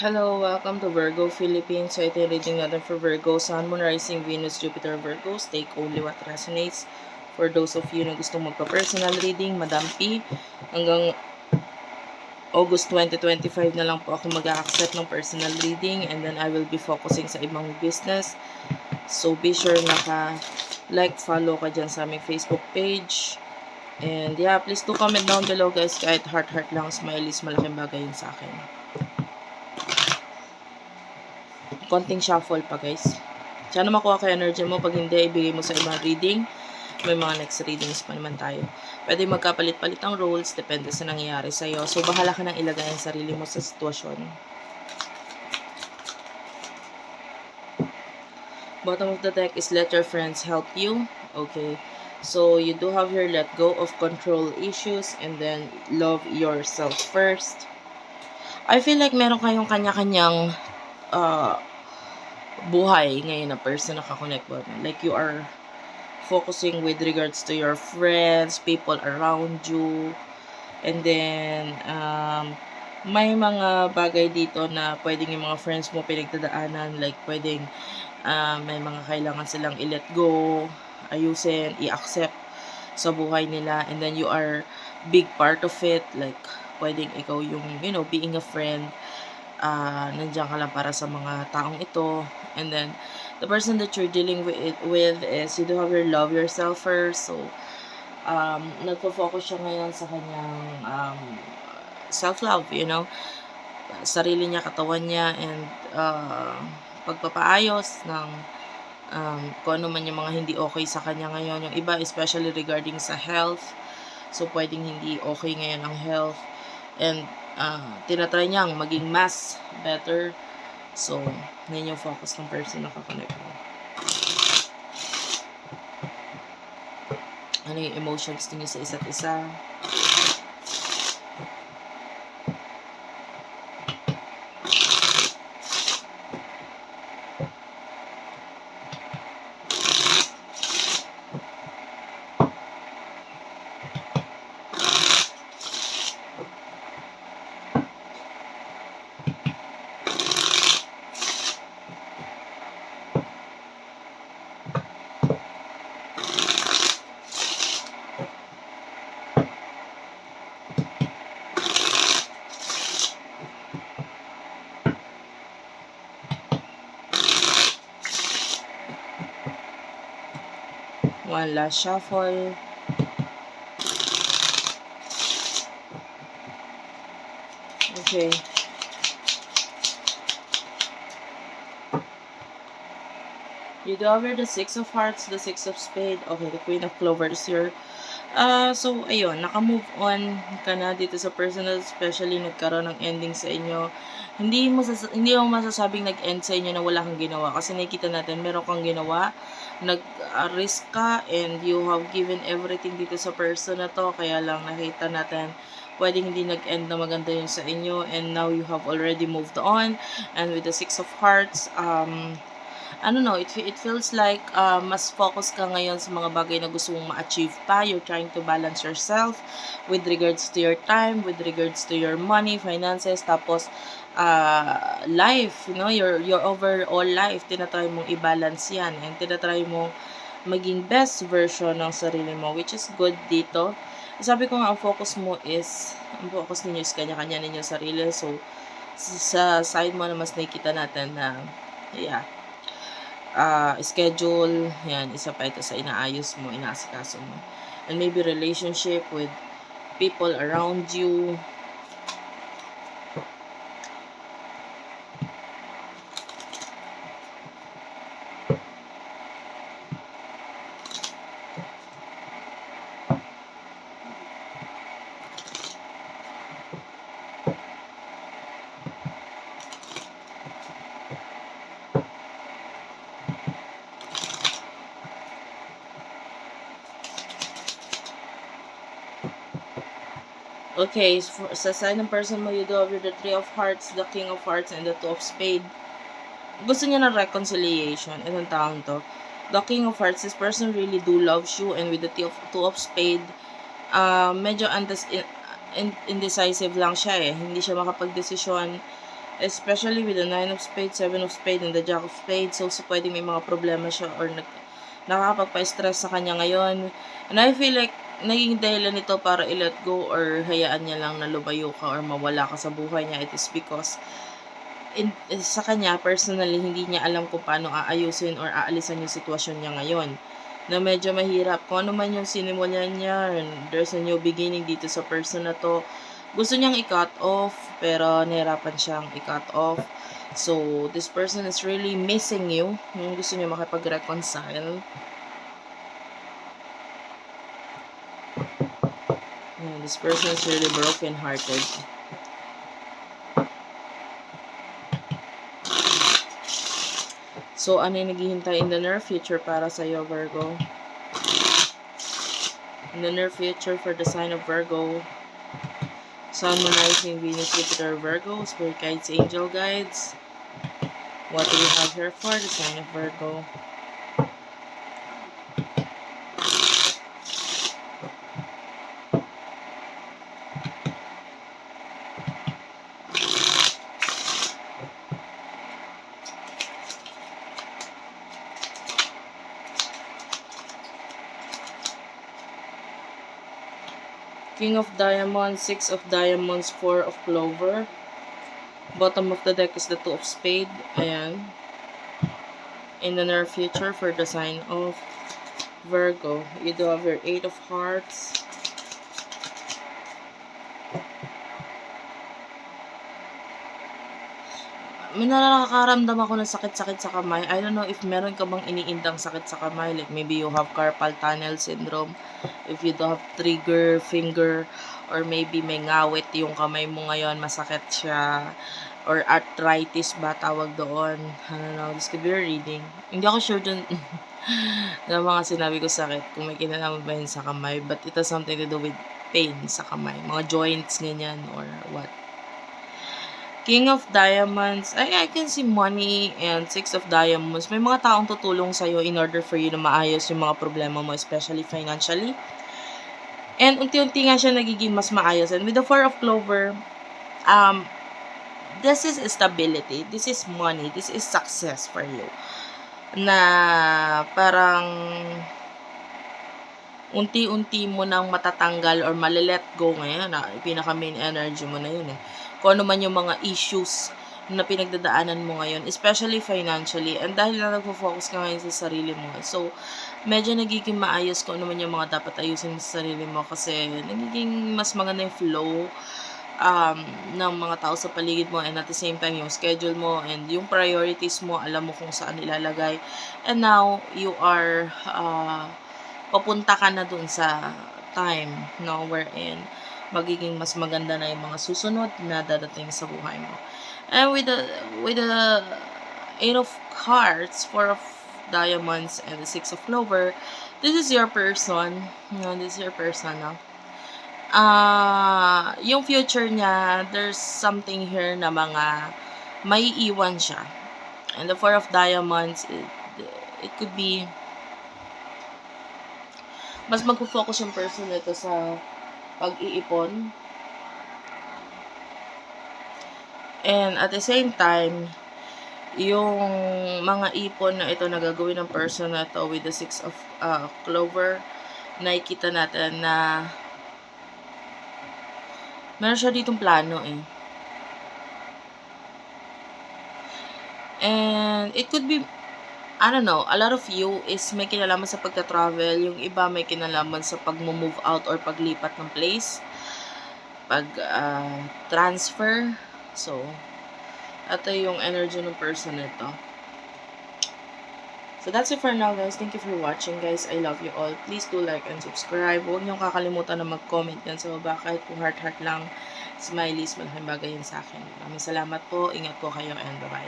Hello, welcome to Virgo Philippines. So, ito yung reading natin for Virgo. Sun, Moon, Rising, Venus, Jupiter, Virgo. Take only what resonates. For those of you na gustong magpa-personal reading, Madam P, hanggang August 2025 na lang po ako mag-accept ng personal reading and then I will be focusing sa ibang business. So, be sure naka like, follow ka dyan sa aming Facebook page. And yeah, please do comment down below guys. Kahit heart-heart lang, smileys, malaking bagay yun sa akin. Konting shuffle pa guys. Sana makuha ka energy mo. Pag hindi, ibigay mo sa ibang reading. May mga next readings pa naman tayo. Pwede magkapalit-palit ang roles. Depende sa nangyayari sa'yo. So, bahala ka nang ilagay ang sarili mo sa sitwasyon. Bottom of the deck is let your friends help you. Okay. So, you do have here let go of control issues and then love yourself first. I feel like meron kayong kanya-kanyang uh, buhay ngayon na person nakakonect mo. Like you are focusing with regards to your friends, people around you, and then um, may mga bagay dito na pwedeng yung mga friends mo pinagdadaanan, like pwedeng uh, may mga kailangan silang i-let go, ayusin, i-accept sa buhay nila, and then you are big part of it, like pwedeng ikaw yung, you know, being a friend, uh, nandiyan ka lang para sa mga taong ito, and then the person that you're dealing with with is you do have your love yourself first. So um nagfo-focus siya ngayon sa kanyang um, self-love you know? Sarili niya katawan niya and uh, pagpapaayos ng um, kung ano man yung mga hindi okay sa kanya ngayon. Yung iba especially regarding sa health. So pwedeng hindi okay ngayon ang health. And uh, tinatry niyang maging mas better So, ngayon yung focus ng person na kakonect mo. Ano yung emotions niyo sa isa't isa? Last shuffle. Okay. You do over the Six of Hearts, the Six of Spade. Okay, the Queen of Clovers here. Uh, so, ayun, naka-move on ka na dito sa personal, especially nagkaroon ng ending sa inyo. Hindi mo, hindi mo masasabing nag-end sa inyo na wala kang ginawa. Kasi nakikita natin, meron kang ginawa, nag-risk ka, and you have given everything dito sa person na to. Kaya lang nakita natin, pwedeng hindi nag-end na maganda yun sa inyo. And now you have already moved on. And with the Six of Hearts, um, ano no, it, it feels like uh, mas focus ka ngayon sa mga bagay na gusto mong ma-achieve pa. You're trying to balance yourself with regards to your time, with regards to your money, finances, tapos uh, life, you know, your, your overall life, tinatry mong i-balance yan. And tinatry mo maging best version ng sarili mo, which is good dito. Sabi ko nga, ang focus mo is, ang focus ninyo is kanya-kanya ninyo sarili. So, sa side mo na mas nakikita natin na, yeah, uh, schedule, yan, isa pa ito sa inaayos mo, inaasikaso mo. And maybe relationship with people around you, Okay, for, sa sign ng person mo, you do have the Three of Hearts, the King of Hearts, and the Two of Spade. Gusto niya ng reconciliation. Itong taon to. The King of Hearts, this person really do loves you. And with the Two of, two of Spade, uh, medyo antas, in, in, indecisive lang siya eh. Hindi siya makapag-desisyon Especially with the Nine of Spades, Seven of Spades, and the Jack of Spades. So, so pwede may mga problema siya or nag, nakakapagpa-stress sa kanya ngayon. And I feel like naging dahilan nito para i-let go or hayaan niya lang na lumayo ka or mawala ka sa buhay niya. It is because in, sa kanya, personally, hindi niya alam kung paano aayusin or aalisan yung sitwasyon niya ngayon. Na medyo mahirap. Kung ano man yung sinimulan niya, there's a new beginning dito sa person na to. Gusto niyang i-cut off, pero nahirapan siyang i-cut off. So, this person is really missing you. Yung gusto niya makipag-reconcile. Yeah, this person is really broken-hearted. So, ano yung naghihintay in the near future para sa iyo, Virgo? In the near future for the sign of Virgo, Sun, Moon, Rising, Venus, Jupiter, Virgo, Spirit Guides, Angel Guides. What do we have here for the sign of Virgo? King of Diamonds, Six of Diamonds, Four of Clover. Bottom of the deck is the Two of Spade. Ayan. In the near future for the sign of Virgo, you do have your Eight of Hearts. May nakakaramdam ako ng sakit-sakit sa kamay. I don't know if meron ka bang iniindang sakit sa kamay. Like maybe you have carpal tunnel syndrome. If you do have trigger finger or maybe may ngawit yung kamay mo ngayon, masakit siya. Or arthritis ba tawag doon. I don't know. This could be a reading. Hindi ako sure dun ng mga sinabi ko sakit. Kung may kinalaman ba yun sa kamay. But it has something to do with pain sa kamay. Mga joints, ganyan, or what. King of Diamonds, I, I can see money and Six of Diamonds. May mga taong tutulong sa'yo in order for you na maayos yung mga problema mo, especially financially. And unti-unti nga siya nagiging mas maayos. And with the Four of Clover, um, this is stability. This is money. This is success for you. Na parang unti-unti mo nang matatanggal or malilet go ngayon. Na, pinaka main energy mo na yun eh kung ano man yung mga issues na pinagdadaanan mo ngayon, especially financially. And dahil na nagpo-focus ka ngayon sa sarili mo, so, medyo nagiging maayos kung ano man yung mga dapat ayusin sa sarili mo kasi nagiging mas maganda yung flow um, ng mga tao sa paligid mo and at the same time yung schedule mo and yung priorities mo, alam mo kung saan ilalagay. And now, you are uh, papunta ka na dun sa time no, wherein magiging mas maganda na yung mga susunod na dadating sa buhay mo. And with the with the eight of cards, four of diamonds, and the six of clover, this is your person. No, this is your person, no? Ah, uh, yung future niya, there's something here na mga may iwan siya. And the four of diamonds, it, it could be mas magpo-focus yung person nito sa pag-iipon. And at the same time, yung mga ipon na ito na gagawin ng person na to with the six of uh, clover, nakikita natin na meron siya ditong plano eh. And it could be I don't know, a lot of you is may kinalaman sa pagka-travel, yung iba may kinalaman sa pag-move out or paglipat ng place, pag-transfer. Uh, so, ito yung energy ng person nito. So, that's it for now, guys. Thank you for watching, guys. I love you all. Please do like and subscribe. Huwag niyong kakalimutan na mag-comment yan sa baba. Kahit kung heart-heart lang, smileys, malaking bagay yun sa akin. Maraming salamat po. Ingat po kayo and bye-bye.